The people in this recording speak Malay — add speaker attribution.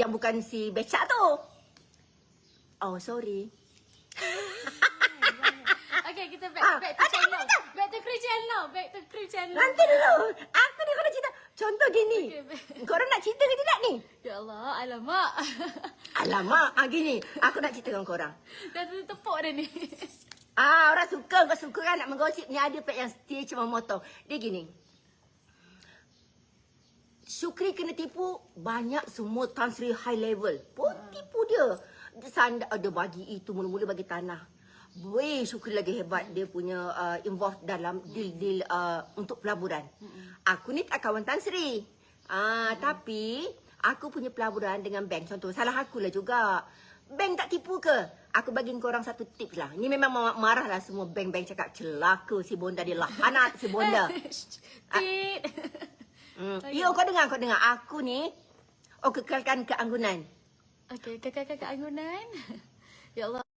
Speaker 1: Yang bukan si becak tu. Oh, sorry.
Speaker 2: Okay, kita back,
Speaker 1: Ah,
Speaker 2: back to
Speaker 1: ada,
Speaker 2: channel.
Speaker 1: ada.
Speaker 2: Back to crew channel. Back to crew channel.
Speaker 1: Nanti dulu. Aku ni kena cerita. Contoh gini.
Speaker 2: Okay.
Speaker 1: Korang nak cerita ke tidak ni?
Speaker 2: Ya Allah, alamak.
Speaker 1: Alamak. Ah, gini. Aku nak cerita dengan korang.
Speaker 2: Dah tertepuk dah ni.
Speaker 1: Ah, orang suka. Kau suka kan nak menggosip. Ni ada pek yang setia cuma motong. Dia gini. Syukri kena tipu banyak semua Tan Sri high level. Pun tipu dia. Dia sanda, ada bagi itu mula-mula bagi tanah. Weh, Syukri lagi hebat dia punya uh, involved dalam deal-deal uh, untuk pelaburan. Aku ni tak kawan Tan Sri. Ah, tapi aku punya pelaburan dengan bank. Contoh, salah aku lah juga. Bank tak tipu ke? Aku bagi korang satu tips lah. Ni memang ma- marah lah semua bank-bank cakap celaka si Bonda dia lah. Anak si Bonda.
Speaker 2: Tit.
Speaker 1: Hmm. Ya, kau dengar, kau dengar. Aku ni, oh kekalkan keanggunan.
Speaker 2: Okay, kakak-kakak anggunan. Ya Allah.